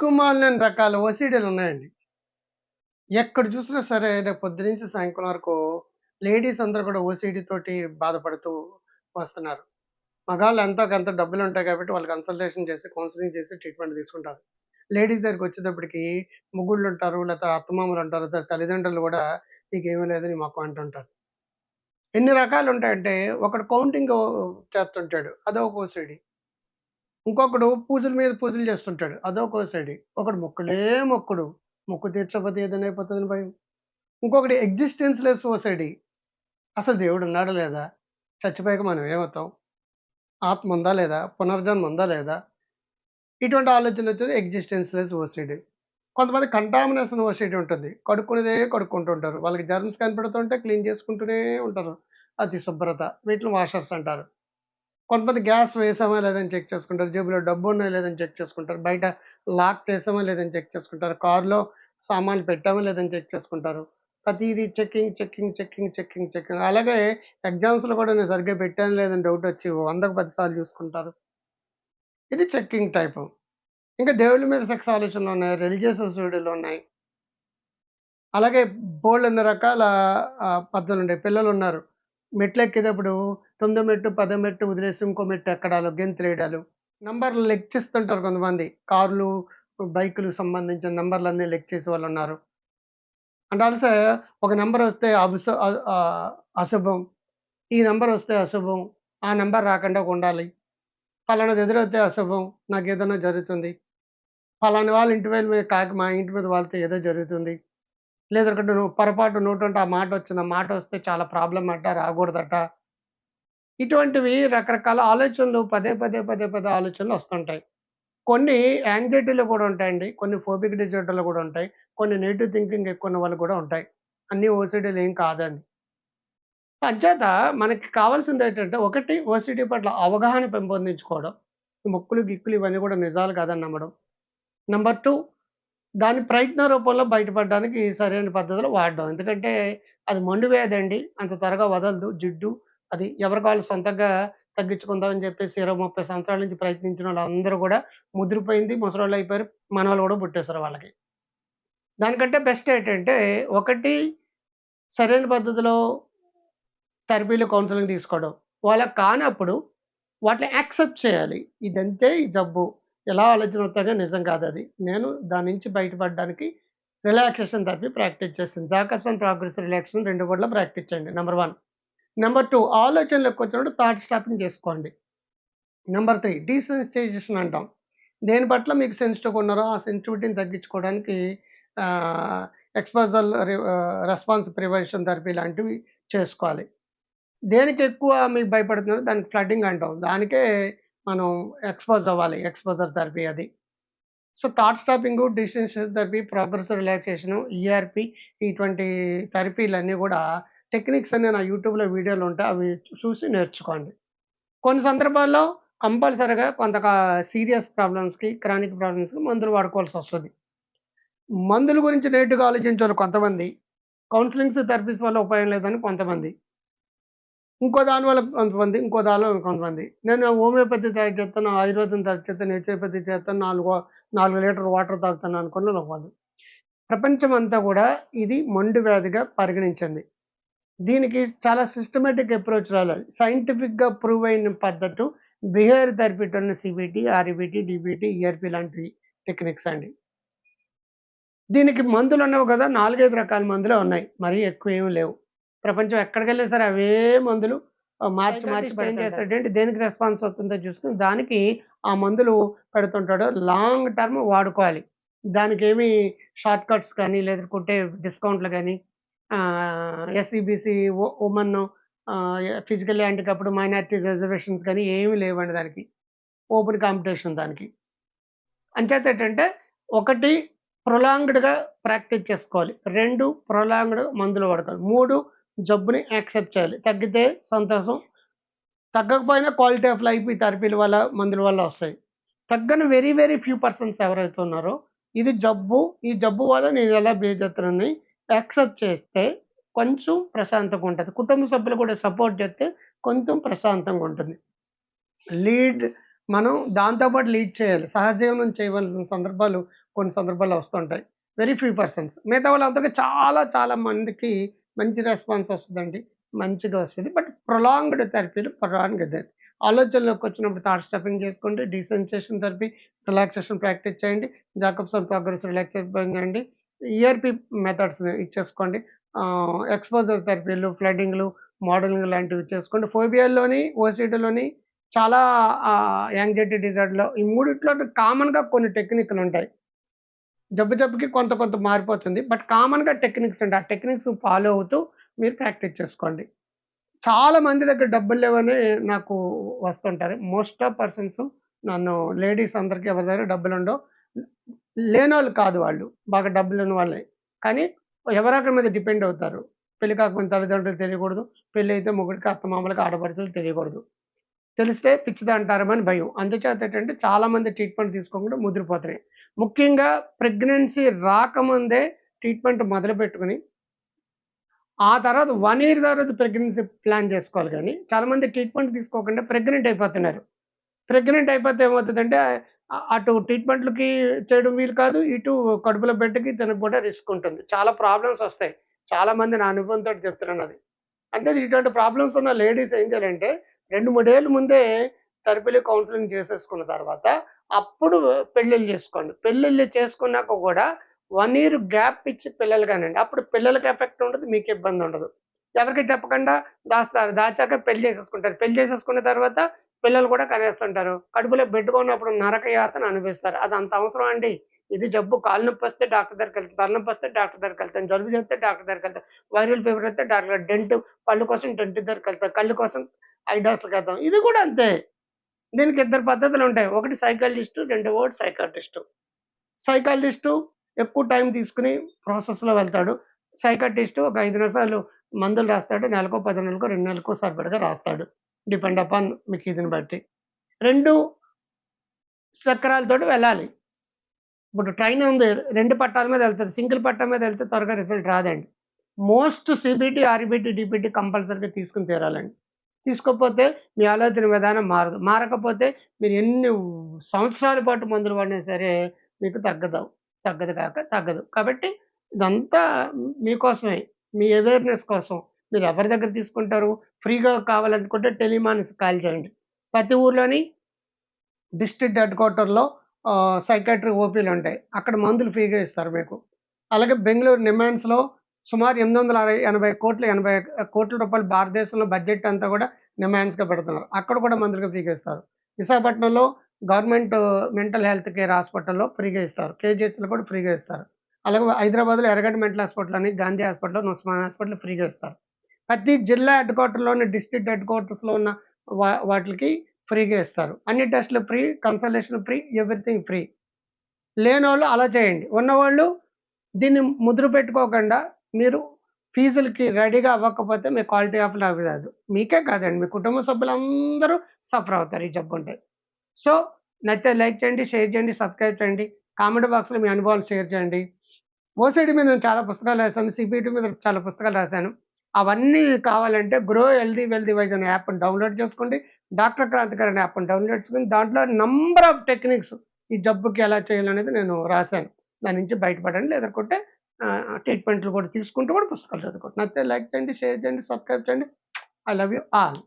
దిక్కుమాలిన రకాల ఓసీడీలు ఉన్నాయండి. ఎక్కడ చూసినా సరే రేపు పొద్దు నుంచి సాయంకాలం వరకు లేడీస్ అందరూ కూడా ఓసీడీ తోటి బాధపడుతూ వస్తున్నారు. మగాళ్ళు ఎంతో కొంత డబ్బులు ఉంటాయి కాబట్టి వాళ్ళు కన్సల్టేషన్ చేసి కౌన్సిలింగ్ చేసి ట్రీట్మెంట్ తీసుకుంటారు. లేడీస్ దగ్గరికి వచ్చేటప్పటికి ముగ్గుళ్ళు ఉంటారు లేకపోతే అత్తమామలు ఉంటారు లేకపోతే తల్లిదండ్రులు కూడా నీకేమీ లేదని మాకు అంటుంటారు. ఎన్ని రకాలు ఉంటాయంటే ఒకడు కౌంటింగ్ చేస్తుంటాడు అదో ఒక ఓసీడీ ఇంకొకడు పూజల మీద పూజలు చేస్తుంటాడు. అదో సైడ్ ఒకడు మొక్కడే మొక్కుడు. మొక్కు తీర్చకపోతే ఏదైనా అయిపోతుందని భయం. ఇంకొకటి ఎగ్జిస్టెన్స్ లెస్ ఓసడి అసలు దేవుడు ఉన్నాడా లేదా? చచ్చిపోయాక మనం ఏమవుతాం? ఆత్మ ఉందా లేదా? పునర్జన్మ ఉందా లేదా? ఇటువంటి ఆలోచనలు వచ్చేది ఎగ్జిస్టెన్స్ లెస్ ఓసిడి కొంతమంది కంటామినేషన్ ఓసిడి ఉంటుంది. కడుక్కునేదే కడుక్కుంటుంటారు వాళ్ళకి జర్మ్స్ కనపడుతుంటే క్లీన్ చేసుకుంటూనే ఉంటారు. అతి శుభ్రత. వీటిని వాషర్స్ అంటారు. కొంతమంది గ్యాస్ వేసామా లేదని చెక్ చేసుకుంటారు జేబులో డబ్బు ఉన్నాయా లేదని చెక్ చేసుకుంటారు బయట లాక్ చేసామా లేదని చెక్ చేసుకుంటారు కారులో సామాన్లు పెట్టామా లేదని చెక్ చేసుకుంటారు. ప్రతిదీ checking checking checking checking checking. అలాగే ఎగ్జామ్స్లో కూడా నేను సరిగ్గా పెట్టాను లేదని డౌట్ వచ్చి వందకు పది సార్లు చూసుకుంటారు. ఇది చెక్కింగ్ టైప్. ఇంకా దేవుళ్ళ మీద సెక్స్ ఆలోచనలు ఉన్నాయి రిలీజియస్ సూడీలు ఉన్నాయి. అలాగే బోల్డ్ అన్ని రకాల పద్ధతులు ఉన్నాయి. పిల్లలు ఉన్నారు. మెట్లు ఎక్కేటప్పుడు తొమ్మిదో మెట్టు పదో మెట్టు వదిలేసి ఇంకో మెట్టు ఎక్కడాలు గెంతులు వేయడాలు నంబర్లు లెక్కిస్తుంటారు కొంతమంది. కార్లు బైకులు సంబంధించిన నంబర్లు అన్నీ లెక్ చేసే వాళ్ళు ఉన్నారు. అంటే అలసే ఒక నెంబర్ వస్తే అభుస అశుభం. ఈ నెంబర్ వస్తే అశుభం. ఆ నెంబర్ రాకుండా ఉండాలి. పలానాది ఎదురొస్తే అశుభం. నాకు ఏదైనా జరుగుతుంది. ఫలాని వాళ్ళ ఇంటి మీద కాకి మా ఇంటి మీద వాళ్ళతో ఏదో జరుగుతుంది. లేదంటే నువ్వు పొరపాటు నోటు అంటే ఆ మాట వచ్చింది. ఆ మాట వస్తే చాలా ప్రాబ్లం అంట రాకూడదట. ఇటువంటివి రకరకాల ఆలోచనలు పదే పదే పదే పదే ఆలోచనలు వస్తుంటాయి. కొన్ని యాంగ్జైటీలు కూడా ఉంటాయండి. కొన్ని ఫోబిక్ డిజార్డర్లు కూడా ఉంటాయి. కొన్ని నెగిటివ్ థింకింగ్ ఎక్కువ ఉన్న వాళ్ళు కూడా ఉంటాయి. అన్ని ఓసిడీలు ఏం కాదని అంచేత మనకి కావాల్సింది ఏంటంటే ఒకటి ఓసిడి పట్ల అవగాహన పెంపొందించుకోవడం. మొక్కులు గిక్కులు ఇవన్నీ కూడా నిజాలు కాదని నమ్మడం. నెంబర్ టూ దాని ప్రయత్న రూపంలో బయటపడడానికి సరైన పద్ధతిలో వాడడం. ఎందుకంటే అది మొండి వ్యాధి అండి అంత త్వరగా వదలదు. జిడ్డు. అది ఎవరికి వాళ్ళు సొంతంగా తగ్గించుకుందామని చెప్పేసి ఇరవై ముప్పై సంవత్సరాల నుంచి ప్రయత్నించిన వాళ్ళందరూ కూడా ముదిరిపోయింది. ముసలోళ్ళు అయిపోయారు. మనవాళ్ళు కూడా పుట్టేశారు వాళ్ళకి. దానికంటే బెస్ట్ ఏంటంటే ఒకటి సరైన పద్ధతిలో థెరపీలు కౌన్సిలింగ్ తీసుకోవడం. వాళ్ళకి కానప్పుడు వాటిని యాక్సెప్ట్ చేయాలి. ఇదంతే ఈ జబ్బు. ఎలా ఆలోచన వస్తాయో నిజం కాదు అది నేను దాని నుంచి బయటపడడానికి రిలాక్సేషన్ థెరపీ ప్రాక్టీస్ చేస్తాను. జాకబ్స్ అండ్ ప్రోగ్రెస్ రిలాక్సేషన్ రెండు కూడా ప్రాక్టీస్ చేయండి. Number one. నెంబర్ టూ ఆలోచనలకు వచ్చినప్పుడు థాట్ స్టాపింగ్ చేసుకోండి. నెంబర్ త్రీ డీసెన్సిటైజేషన్ అంటాం. దేని పట్ల మీకు సెన్సిటివ్ ఉన్నారో ఆ సెన్సిటివిటీని తగ్గించుకోవడానికి ఎక్స్పోజల్ రెస్పాన్స్ ప్రివెన్షన్ థెరపీ లాంటివి చేసుకోవాలి. దేనికి ఎక్కువ మీకు భయపడుతున్నారో? దానికి ఫ్లడ్డింగ్ అంటాం. దానికే మనం ఎక్స్పోజ్ అవ్వాలి ఎక్స్పోజర్ థెరపీ అది. So thought stopping distance therapy progress relaxation ERP ఇటువంటి థెరపీలు అన్నీ కూడా టెక్నిక్స్ అన్ని నా యూట్యూబ్లో వీడియోలు ఉంటాయి అవి చూసి నేర్చుకోండి. కొన్ని సందర్భాల్లో కంపల్సరీగా కొంత సీరియస్ ప్రాబ్లమ్స్కి క్రానిక్ ప్రాబ్లమ్స్కి మందులు వాడుకోవాల్సి వస్తుంది. మందుల గురించి నేటుగా ఆలోచించాలి కొంతమంది. కౌన్సిలింగ్స్ థెరపీస్ వల్ల ఉపయోగం లేదని కొంతమంది. ఇంకో దాని వల్ల కొంతమంది ఇంకో దానిలో కొంతమంది. నేను హోమియోపతి తయారు చేస్తాను ఆయుర్వేదం తయారు చేస్తాను హెచ్ఐపతి చేస్తాను నాలుగు నాలుగు లీటర్ వాటర్ తాగుతాను అనుకున్న వాళ్ళు ప్రపంచం అంతా కూడా ఇది మొండి వ్యాధిగా పరిగణించింది. దీనికి చాలా సిస్టమేటిక్ అప్రోచ్ రావాలి సైంటిఫిక్గా ప్రూవ్ అయిన పద్ధతి behaviour therapy CBT REBT DBT ERP లాంటి టెక్నిక్స్ అండి. దీనికి మందులు ఉన్నావు కదా నాలుగైదు రకాల మందులే ఉన్నాయి. మరీ ఎక్కువ ఏమి లేవు. ప్రపంచం ఎక్కడికి వెళ్ళినా సరే అవే మందులు మార్చి మార్చి ఏం చేస్తాడంటే దేనికి రెస్పాన్స్ అవుతుందో చూసుకుని దానికి ఆ మందులు పెడుతుంటాడు. లాంగ్ టర్మ్ వాడుకోవాలి. దానికి ఏమి షార్ట్ కట్స్ కానీ లేదా కొట్టే డిస్కౌంట్లు కానీ ఎస్ఈబిసి ఉమెన్ ఫిజికల్ హ్యాండికప్పుడు మైనారిటీ రిజర్వేషన్స్ కానీ ఏమీ లేవండి దానికి. ఓపెన్ కాంపిటీషన్ దానికి. అంచేత ఏంటంటే ఒకటి ప్రొలాంగ్డ్గా ప్రాక్టీస్ చేసుకోవాలి. రెండు ప్రొలాంగ్డ్ మందులు వాడుకోవాలి. మూడు జబ్బుని యాక్సెప్ట్ చేయాలి తగ్గితే సంతోషం తగ్గకపోయినా క్వాలిటీ ఆఫ్ లైఫ్ ఈ థెరపీల వల్ల మందుల వల్ల వస్తాయి తగ్గని వెరీ వెరీ ఫ్యూ పర్సన్స్ ఎవరైతే ఉన్నారో ఇది జబ్బు ఈ జబ్బు వల్ల నేను ఎలా బిహేవ్ యాక్సెప్ట్ చేస్తే కొంచెం ప్రశాంతంగా ఉంటుంది కుటుంబ సభ్యులు కూడా సపోర్ట్ చేస్తే కొంచెం ప్రశాంతంగా ఉంటుంది లీడ్ మనం దాంతోపాటు లీడ్ చేయాలి. సహజీవనం చేయవలసిన సందర్భాలు కొన్ని సందర్భాల్లో వస్తుంటాయి. Very few persons. మిగతా వాళ్ళందరికీ చాలా చాలా మందికి మంచి రెస్పాన్స్ వస్తుందండి మంచిగా వస్తుంది బట్ ప్రొలాంగ్డ్ థెరపీలు ప్రొలాంగ్డ్ ఆలోచనలోకి వచ్చినప్పుడు థాట్ స్టఫింగ్ చేసుకోండి. డీసెన్సేషన్ థెరపీ, రిలాక్సేషన్ ప్రాక్టీస్ చేయండి. జాకబ్సన్ ప్రోగ్రెస్ రిలాక్సేషన్ చేయండి. ఈఆర్పి మెథడ్స్‌ని ఇచ్చేసుకోండి. ఎక్స్‌పోజర్ థెరపీలు, ఫ్లడ్డింగ్లు మోడలింగ్ లాంటివి చేసుకోండి. ఫోబియాలోని, ఓసీడీలోని చాలా యాంగ్జైటీ డిజార్డర్‌లో ఈ మూడిట్లో కామన్‌గా కొన్ని టెక్నిక్లు ఉంటాయి జబ్బు జబ్బుకి కొంత కొంత మారిపోతుంది. బట్ కామన్‌గా టెక్నిక్స్ ఉంటాయి. ఆ టెక్నిక్స్ ఫాలో అవుతూ మీరు ప్రాక్టీస్ చేసుకోండి. చాలా మంది దగ్గర డబ్బులు లేవని నాకు వస్తుంటారు. మోస్ట్ ఆఫ్ పర్సన్స్ నన్ను లేడీస్ అందరికి ఎవరి దగ్గర డబ్బులుండవు. లేనోళ్ళు కాదు వాళ్ళు. బాగా డబ్బులున్న వాళ్ళే. కానీ ఎవరొకరి మీద డిపెండ్ అవుతారు. పెళ్ళి కాకుండా తల్లిదండ్రులు తెలియకూడదు. పెళ్ళయితే మొగుడికి, అత్తమామలకి, ఆడపడుచులకు తెలియకూడదు. తెలిస్తే పిచ్చిదంటారమని భయం. అందుచేత ఏంటంటే చాలామంది ట్రీట్మెంట్ తీసుకోకుండా ముదిరిపోతున్నాయి. ముఖ్యంగా ప్రెగ్నెన్సీ రాకముందే ట్రీట్మెంట్ మొదలుపెట్టుకొని ఆ తర్వాత వన్ ఇయర్ తర్వాత ప్రెగ్నెన్సీ ప్లాన్ చేసుకోవాలి కానీ చాలామంది ట్రీట్మెంట్ తీసుకోకుండా ప్రెగ్నెంట్ అయిపోతున్నారు. ప్రెగ్నెంట్ అయిపోతే ఏమవుతుందంటే అటు ట్రీట్మెంట్‌లకి చేయడం వీలు కాదు. ఇటు కడుపులో బిడ్డకి తనకు కూడా రిస్క్ ఉంటుంది. చాలా ప్రాబ్లమ్స్ వస్తాయి. చాలా మంది నా చెప్తున్నాను అది అంటే ఇటువంటి ప్రాబ్లమ్స్ ఉన్న లేడీస్ ఏం చేయాలంటే రెండు మూడేళ్ళ ముందే థెరపీలు, కౌన్సిలింగ్ చేసేసుకున్న తర్వాత అప్పుడు పెళ్ళిళ్ళు చేసుకోండి. పెళ్ళిళ్ళు చేసుకున్నాక కూడా వన్ ఇయర్ గ్యాప్ ఇచ్చి పిల్లలు కనండి. అప్పుడు పిల్లలకి ఎఫెక్ట్ ఉండదు. మీకు ఇబ్బంది ఉండదు. ఎవరికి చెప్పకుండా దాస్తారు. దాచాక పెళ్ళి చేసేసుకుంటారు. పెళ్ళి చేసేసుకున్న తర్వాత పిల్లలు కూడా కనేస్తుంటారు. కడుపులో పెట్టుకున్నప్పుడు నరక యాతను అనిపిస్తారు అది అంత అవసరం అండి? ఇది జబ్బు కాలు నొప్పి వస్తే డాక్టర్ దగ్గరికెళ్తాం. తలనొప్పి వస్తే డాక్టర్ దగ్గరికెళ్తాం. జలుబు చేస్తే డాక్టర్ దగ్గరికెళ్తాం. వైరల్ ఫీవర్ వస్తే డాక్టర్ డెంట్ పళ్ళు కోసం డెంట్ దగ్గరికెళ్తాం. కళ్ళు కోసం ఐ డాక్టర్‌కెళ్తాం. ఇది కూడా అంతే. దీనికి ఇద్దరు పద్ధతులు ఉంటాయి ఒకటి సైకాలజిస్టు, రెండోవాడు సైకాట్రిస్టు సైకాలజిస్టు ఎక్కువ టైం తీసుకుని ప్రాసెస్‌లో వెళ్తాడు. సైకాటిస్టు ఒక ఐదు నిమిషాలు మందులు రాస్తాడు. నెలకో, పది నెలలకో, రెండు నెలలకో సరిపడగా రాస్తాడు. డిపెండ్ అపాన్ మీకు ఇదిని బట్టి. రెండు చక్రాలతోటి వెళ్ళాలి. ఇప్పుడు ట్రైన్ ఉంది. రెండు పట్టాల మీద వెళ్తుంది సింగిల్ పట్టా మీద వెళ్తే త్వరగా రిజల్ట్ రాదండి. మోస్ట్ సిబిటి ఆర్బిటి డిబిటి కంపల్సరీగా తీసుకొని తీరాలండి. తీసుకోకపోతే మీ ఆలోచన విధానం మారదు. మారకపోతే మీరు ఎన్ని సంవత్సరాల పాటు మందులు వాడినా సరే మీకు తగ్గదు. తగ్గదు కాక తగ్గదు. కాబట్టి ఇదంతా మీకోసమే. మీ అవేర్‌నెస్ కోసం. మీరు ఎవరి దగ్గర తీసుకుంటారు? ఫ్రీగా కావాలనుకుంటే టెలిమానిస్ కాల్ చేయండి. ప్రతి ఊర్లోని డిస్ట్రిక్ట్ హెడ్ క్వార్టర్‌లో సైకాట్రిక్ ఓపీలు ఉంటాయి అక్కడ మందులు ఫ్రీగా ఇస్తారు మీకు. అలాగే బెంగళూరు నిమాన్స్‌లో సుమారు 880 కోట్ల 80 కోట్ల రూపాయలు భారతదేశంలో బడ్జెట్ అంతా కూడా నిమాన్స్‌కే పెడుతున్నారు. అక్కడ కూడా మందులు ఫ్రీగా ఇస్తారు. విశాఖపట్నంలో గవర్నమెంట్ మెంటల్ హెల్త్ కేర్ హాస్పిటల్‌లో ఫ్రీగా ఇస్తారు. కేజీహెచ్‌లో కూడా ఫ్రీగా ఇస్తారు. అలాగే హైదరాబాద్‌లో ఎర్రగడ్డ మెంటల్ హాస్పిటల్ అని, గాంధీ హాస్పిటల్, ఉస్మాన్ హాస్పిటల్ ఫ్రీగా ఇస్తారు. ప్రతి జిల్లా హెడ్ క్వార్టర్‌లోని డిస్ట్రిక్ట్ హెడ్ క్వార్టర్స్‌లో ఉన్న వా వాటికి ఫ్రీగా ఇస్తారు. అన్ని టెస్ట్‌లు free, consultation free, everything free. లేనోళ్ళు అలా చేయండి. ఉన్నవాళ్ళు దీన్ని ముద్ర పెట్టుకోకుండా మీరు ఫీజులకి రెడీగా అవ్వకపోతే మీ క్వాలిటీ ఆఫ్ లైఫ్ రాదు. మీకే కాదండి. మీ కుటుంబ సభ్యులందరూ సఫర్ అవుతారు ఈ జబ్బు ఉంటే సో, నచ్చితే లైక్ చేయండి, షేర్ చేయండి, సబ్స్క్రైబ్ చేయండి. కామెంట్ బాక్స్‌లో మీ అనుభవాలు షేర్ చేయండి. ఓసీడీ మీద నేను చాలా పుస్తకాలు రాశాను సిబిటీ మీద చాలా పుస్తకాలు రాశాను అవన్నీ కావాలంటే గ్రో హెల్దీ వెల్దీ వైజ్ అనే యాప్‌ని డౌన్‌లోడ్ చేసుకోండి. డాక్టర్ క్రాంతికారి అనే యాప్‌ని డౌన్‌లోడ్ చేసుకుని దాంట్లో నంబర్ ఆఫ్ టెక్నిక్స్ ఈ జబ్బుకి ఎలా చేయాలనేది నేను రాశాను దాని నుంచి బయటపడండి. లేదనుకుంటే ట్రీట్మెంట్‌లు కూడా తీసుకుంటూ కూడా పుస్తకాలు చదువుకోండి. నచ్చితే లైక్ చేయండి, షేర్ చేయండి, సబ్స్క్రైబ్ చేయండి. I love you all.